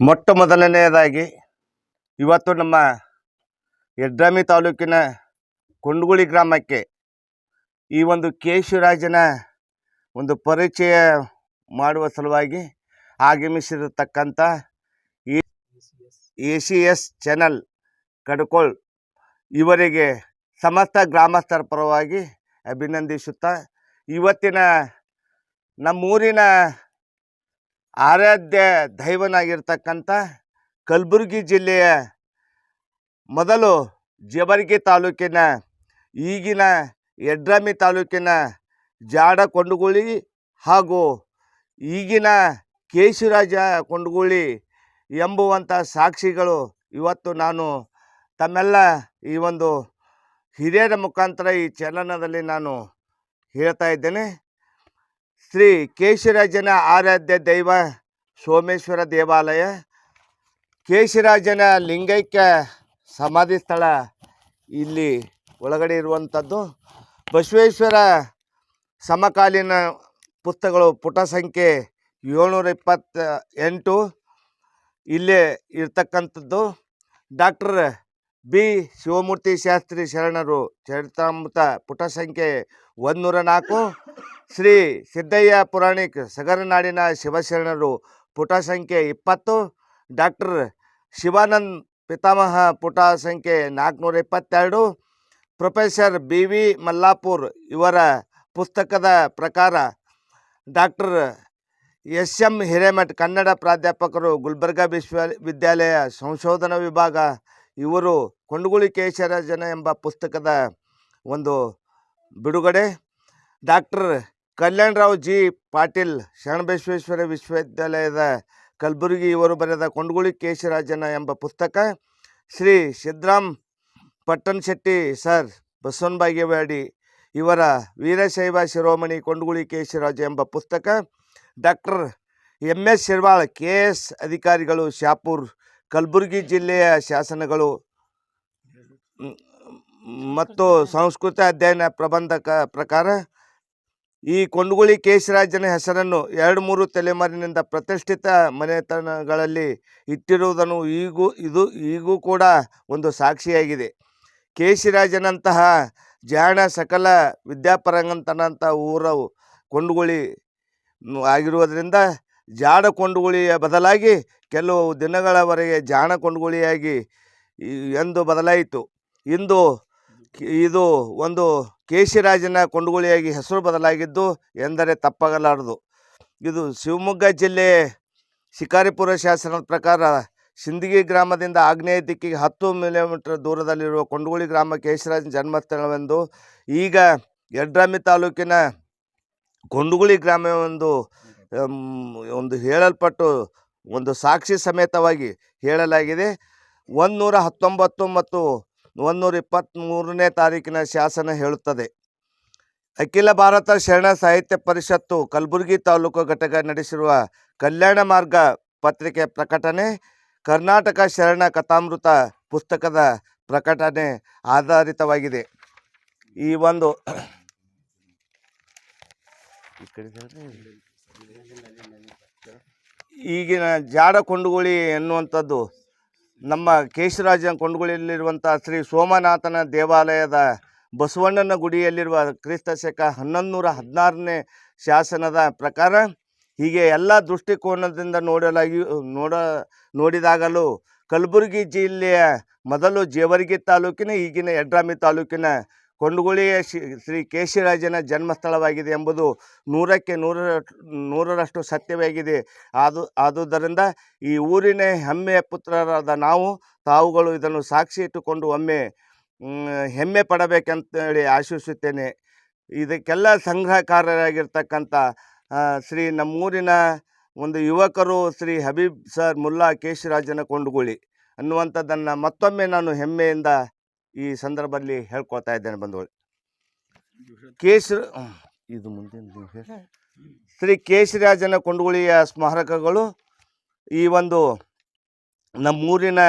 ಮೊಟ್ಟ ಮೊದಲನೆಯದಾಗಿ ಇವತ್ತು ನಮ್ಮ ಯಡ್ರಾಮಿ ತಾಲೂಕಿನ ಕುಂಡ್ಗುಳಿ ಗ್ರಾಮಕ್ಕೆ ಈ ಒಂದು ಕೇಶವರಾಜನ ಒಂದು ಪರಿಚಯ ಮಾಡುವ ಸಲುವಾಗಿ ಆಗಮಿಸಿರತಕ್ಕಂಥ A C S channel Kadkol ಇವರಿಗೆ ಸಮಸ್ತ ಗ್ರಾಮಸ್ಥರ ಪರವಾಗಿ ಅಭಿನಂದಿಸುತ್ತಾ, ಇವತ್ತಿನ ನಮ್ಮೂರಿನ ಆರಾಧ್ಯ ದೈವನಾಗಿರ್ತಕ್ಕಂಥ ಕಲಬುರಗಿ ಜಿಲ್ಲೆಯ ಮೊದಲು ಜಬರ್ಗಿ ತಾಲೂಕಿನ ಈಗಿನ ಯಡ್ರಾಮಿ ತಾಲೂಕಿನ ಜಾಡ ಕೊಂಡಗುಳಿ ಹಾಗೂ ಈಗಿನ ಕೇಶಿರಾಜ ಕೊಂಡಗುಳಿ ಎಂಬುವಂಥ ಸಾಕ್ಷಿಗಳು ಇವತ್ತು ನಾನು ತಮ್ಮೆಲ್ಲ ಈ ಒಂದು ಹಿರಿಯರ ಮುಖಾಂತರ ಈ ಚಲನದಲ್ಲಿ ನಾನು ಹೇಳ್ತಾ ಇದ್ದೇನೆ. ಶ್ರೀ ಕೇಶರಾಜನ ಆರಾಧ್ಯ ದೈವ ಸೋಮೇಶ್ವರ ದೇವಾಲಯ, ಕೇಶರಾಜನ ಲಿಂಗೈಕ್ಯ ಸಮಾಧಿ ಸ್ಥಳ ಇಲ್ಲಿ ಒಳಗಡೆ ಇರುವಂಥದ್ದು. ಬಸವೇಶ್ವರ ಸಮಕಾಲೀನ ಪುಸ್ತಕಗಳು ಪುಟ ಸಂಖ್ಯೆ ಏಳ್ನೂರ ಇಪ್ಪತ್ತ ಎಂಟು ಇಲ್ಲೇ ಇರ್ತಕ್ಕಂಥದ್ದು. ಡಾಕ್ಟರ್ ಬಿ ಶಿವಮೂರ್ತಿ ಶಾಸ್ತ್ರಿ ಶರಣರು ಚರಿತಾಮೃತ ಪುಟ ಸಂಖ್ಯೆ ಒಂದುನೂರ ನಾಲ್ಕು. ಶ್ರೀ ಸಿದ್ದಯ್ಯ ಪುರಾಣಿಕ್ ಸಗರನಾಡಿನ ಶಿವಶರಣರು ಪುಟ ಸಂಖ್ಯೆ ಇಪ್ಪತ್ತು, ಡಾಕ್ಟರ್ ಶಿವಾನಂದ್ ಪಿತಾಮಹ ಪುಟ ಸಂಖ್ಯೆ ನಾಲ್ಕುನೂರ ಇಪ್ಪತ್ತೆರಡು, ಪ್ರೊಫೆಸರ್ ಬಿ ವಿ ಮಲ್ಲಾಪುರ್ ಇವರ ಪುಸ್ತಕದ ಪ್ರಕಾರ doctor S M Hiremath Kannada ಪ್ರಾಧ್ಯಾಪಕರು ಗುಲ್ಬರ್ಗಾ ವಿಶ್ವವಿದ್ಯಾಲಯ ಸಂಶೋಧನಾ ವಿಭಾಗ ಇವರು ಕೊಂಡಗುಳಿ ಕೇಶರಾಜನ ಎಂಬ ಪುಸ್ತಕದ ಒಂದು ಬಿಡುಗಡೆ. Doctor Kalyanrao G. Patil Sharanabasaveshwara ವಿಶ್ವವಿದ್ಯಾಲಯದ ಕಲಬುರಗಿ ಇವರು ಬರೆದ ಕೊಂಡಗುಳಿ ಕೇಶರಾಜನ ಎಂಬ ಪುಸ್ತಕ, ಶ್ರೀ ಸಿದ್ದರಾಮ್ ಪಟ್ಟಣ್ ಶೆಟ್ಟಿ ಸರ್ ಬಸವನ್ ಬಾಗೇವಾಡಿ ಇವರ ವೀರಶೈವ ಶಿರೋಮಣಿ ಕೊಂಡಗುಳಿ ಕೇಶರಾಜ ಎಂಬ ಪುಸ್ತಕ, doctor M S Shirwal K S ಅಧಿಕಾರಿಗಳು ಶಾಪುರ್ ಕಲಬುರಗಿ ಜಿಲ್ಲೆಯ ಶಾಸನಗಳು ಮತ್ತು ಸಂಸ್ಕೃತ ಅಧ್ಯಯನ ಪ್ರಬಂಧಕ ಪ್ರಕಾರ ಈ ಕೊಂಡಗುಳಿ ಕೇಶರಾಜನ ಹೆಸರನ್ನು ಎರಡು ಮೂರು ತಲೆಮಾರಿನಿಂದ ಪ್ರತಿಷ್ಠಿತ ಮನೆತನಗಳಲ್ಲಿ ಇಟ್ಟಿರುವುದನ್ನು ಈಗೂ, ಇದು ಈಗೂ ಕೂಡ ಒಂದು ಸಾಕ್ಷಿಯಾಗಿದೆ. ಕೇಶಿರಾಜನಂತಹ ಜಾಣ ಸಕಲ ವಿದ್ಯಾಪರಂಗಂತನಂಥ ಊರ ಕೊಂಡಗುಳಿ ಆಗಿರುವುದರಿಂದ ಜಾಡ ಕೊಂಡಗುಳಿಯ ಬದಲಾಗಿ ಕೆಲವು ದಿನಗಳವರೆಗೆ ಜಾಣ ಕೊಂಡಗುಳಿಯಾಗಿ ಎಂದು ಬದಲಾಯಿತು. ಇಂದು ಇದು ಒಂದು ಕೇಶಿರಾಜನ ಕೊಂಡುಗೋಳಿಯಾಗಿ ಹೆಸರು ಬದಲಾಗಿದ್ದು ಎಂದರೆ ತಪ್ಪಾಗಲಾರದು. ಇದು ಶಿವಮೊಗ್ಗ ಜಿಲ್ಲೆ ಶಿಕಾರಿಪುರ ಶಾಸನದ ಪ್ರಕಾರ ಸಿಂದಗಿ ಗ್ರಾಮದಿಂದ ಆಗ್ನೇಯ ದಿಕ್ಕಿಗೆ ಹತ್ತು ಮಿಲಿಮೀಟರ್ ದೂರದಲ್ಲಿರುವ ಕೊಂಡಗುಳಿ ಗ್ರಾಮ ಕೇಶರಾಜನ ಜನ್ಮಸ್ಥಳವೆಂದು ಈಗ ಯಡ್ರಾಮಿ ತಾಲೂಕಿನ ಕೊಂಡಗುಳಿ ಗ್ರಾಮವೆಂದು ಒಂದು ಹೇಳಲ್ಪಟ್ಟು ಒಂದು ಸಾಕ್ಷಿ ಸಮೇತವಾಗಿ ಹೇಳಲಾಗಿದೆ. ಒಂದುನೂರ ಹತ್ತೊಂಬತ್ತು ಮತ್ತು ಒಂದುನೂರ ಇಪ್ಪತ್ತ್ಮೂರನೇ ತಾರೀಕಿನ ಶಾಸನ ಹೇಳುತ್ತದೆ ಅಖಿಲ ಭಾರತ ಶರಣ ಸಾಹಿತ್ಯ ಪರಿಷತ್ತು ಕಲಬುರಗಿ ತಾಲೂಕು ಘಟಕ ನಡೆಸಿರುವ ಕಲ್ಯಾಣ ಮಾರ್ಗ ಪತ್ರಿಕೆ ಪ್ರಕಟಣೆ, ಕರ್ನಾಟಕ ಶರಣ ಕಥಾಮೃತ ಪುಸ್ತಕದ ಪ್ರಕಟಣೆ ಆಧಾರಿತವಾಗಿದೆ ಈ ಒಂದು. ಈಗಿನ ಜಾಡ ಕೊಂಡುಗುಳಿ ಎನ್ನುವಂಥದ್ದು ನಮ್ಮ ಕೇಶರಾಜ ಕೊಂಡುಗುಳಿಯಲ್ಲಿರುವಂಥ ಶ್ರೀ ಸೋಮನಾಥನ ದೇವಾಲಯದ ಬಸವಣ್ಣನ ಗುಡಿಯಲ್ಲಿರುವ ಕ್ರಿಸ್ತ ಶಕ ಹನ್ನೊಂದು ನೂರ ಶಾಸನದ ಪ್ರಕಾರ ಹೀಗೆ ಎಲ್ಲ ದೃಷ್ಟಿಕೋನದಿಂದ ನೋಡಲಾಗಿ, ನೋಡ, ನೋಡಿದಾಗಲೂ ಕಲಬುರಗಿ ಜಿಲ್ಲೆಯ ಮೊದಲು ಜೇವರ್ಗಿ ತಾಲೂಕಿನ, ಈಗಿನ ಯಡ್ರಾಮಿ ತಾಲೂಕಿನ ಕೊಂಡಗುಳಿಯ ಶ್ರೀ ಕೇಶಿರಾಜನ ಜನ್ಮಸ್ಥಳವಾಗಿದೆ ಎಂಬುದು ನೂರಕ್ಕೆ ನೂರ, ನೂರರಷ್ಟು ಸತ್ಯವಾಗಿದೆ ಆದು, ಆದುದರಿಂದ ಈ ಊರಿನ ಹೆಮ್ಮೆಯ ಪುತ್ರರಾದ ನಾವು ತಾವುಗಳು ಇದನ್ನು ಸಾಕ್ಷಿ ಇಟ್ಟುಕೊಂಡು ಒಮ್ಮೆ ಹೆಮ್ಮೆ ಪಡಬೇಕಂತೇಳಿ ಆಶಿಸುತ್ತೇನೆ. ಇದಕ್ಕೆಲ್ಲ ಸಂಗ್ರಹಕಾರರಾಗಿರ್ತಕ್ಕಂಥ ಶ್ರೀ ನಮ್ಮೂರಿನ ಒಂದು ಯುವಕರು ಶ್ರೀ ಹಬೀಬ್ ಸರ್ ಮುಲ್ಲಾ ಕೇಶಿರಾಜನ ಕೊಂಡುಗುಳಿ ಅನ್ನುವಂಥದ್ದನ್ನು ಮತ್ತೊಮ್ಮೆ ನಾನು ಹೆಮ್ಮೆಯಿಂದ ಈ ಸಂದರ್ಭದಲ್ಲಿ ಹೇಳ್ಕೊಳ್ತಾ ಇದ್ದೇನೆ ಬಂಧುಗಳು ಕೇಸರಿ ಇದು ಮುಂದಿನ ನೀವು ಹೇಳಿ. ಶ್ರೀ ಕೇಶರಾಜನ ಕೊಂಡುಗುಳಿಯ ಸ್ಮಾರಕಗಳು ಈ ಒಂದು ನಮ್ಮೂರಿನ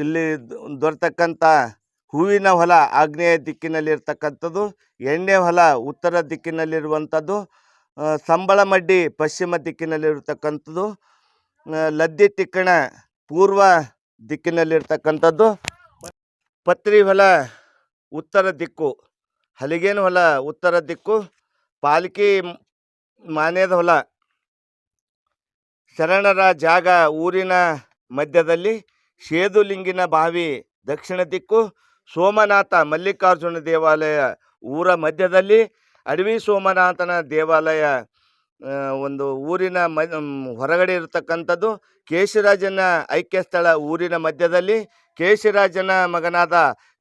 ಇಲ್ಲಿ ದೊರೆತಕ್ಕಂಥ ಹೂವಿನ ಹೊಲ ಆಗ್ನೇಯ ದಿಕ್ಕಿನಲ್ಲಿರ್ತಕ್ಕಂಥದ್ದು ಎಣ್ಣೆ ಹೊಲ ಉತ್ತರ ದಿಕ್ಕಿನಲ್ಲಿರುವಂಥದ್ದು ಸಂಬಳಮಡ್ಡಿ ಸಂಬಳ ಮಡ್ಡಿ ಪಶ್ಚಿಮ ದಿಕ್ಕಿನಲ್ಲಿರ್ತಕ್ಕಂಥದ್ದು ಲದ್ದಿ ತಿಕ್ಕಣ ಪೂರ್ವ ದಿಕ್ಕಿನಲ್ಲಿರ್ತಕ್ಕಂಥದ್ದು ಪತ್ರಿ ಹೊಲ ಉತ್ತರ ದಿಕ್ಕು, ಹಲಿಗೇನ ಹೊಲ ಉತ್ತರ ದಿಕ್ಕು, ಪಾಲ್ಕಿ ಮಾನ್ಯದ ಹೊಲ. ಶರಣರ ಜಾಗ ಊರಿನ ಮಧ್ಯದಲ್ಲಿ ಸೇದುಲಿಂಗಿನ ಬಾವಿ ದಕ್ಷಿಣ ದಿಕ್ಕು, ಸೋಮನಾಥ ಮಲ್ಲಿಕಾರ್ಜುನ ದೇವಾಲಯ ಊರ ಮಧ್ಯದಲ್ಲಿ ಅಡವಿ ಸೋಮನಾಥನ ದೇವಾಲಯ ಒಂದು ಊರಿನ ಮ, ಹೊರಗಡೆ ಇರತಕ್ಕಂಥದ್ದು. ಕೇಶರಾಜನ ಐಕ್ಯ ಸ್ಥಳ ಊರಿನ ಮಧ್ಯದಲ್ಲಿ ಕೇಶಿರಾಜನ ಮಗನಾದ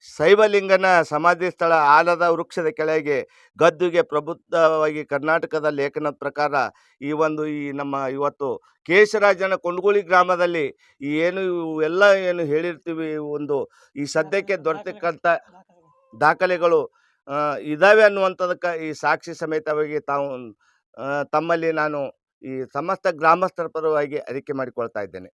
ಶೈವಲಿಂಗನ ಸಮಾಧಿ ಸ್ಥಳ ಆಲದ ವೃಕ್ಷದ ಕೆಳಗೆ ಗದ್ದುಗೆ ಪ್ರಬುದ್ಧವಾಗಿ ಕರ್ನಾಟಕದ ಲೇಖನದ ಪ್ರಕಾರ ಈ ಒಂದು ಈ ನಮ್ಮ ಇವತ್ತು ಕೇಶರಾಜನ ಕೊಂಡ್ಗುಳಿ ಗ್ರಾಮದಲ್ಲಿ ಈ ಏನು ಎಲ್ಲ ಏನು ಹೇಳಿರ್ತೀವಿ ಒಂದು ಈ ಸದ್ಯಕ್ಕೆ ದೊರೆತಕ್ಕಂಥ ದಾಖಲೆಗಳು. ಇದಾವೆ ಅನ್ನುವಂಥದಕ್ಕೆ ಈ ಸಾಕ್ಷಿ ಸಮೇತವಾಗಿ ತಾವು ತಮ್ಮಲ್ಲಿ ನಾನು ಈ ಸಮಸ್ತ ಗ್ರಾಮಸ್ಥರ ಪರವಾಗಿ ಅರಿಕೆ ಮಾಡಿಕೊಳ್ತಾ ಇದ್ದೇನೆ.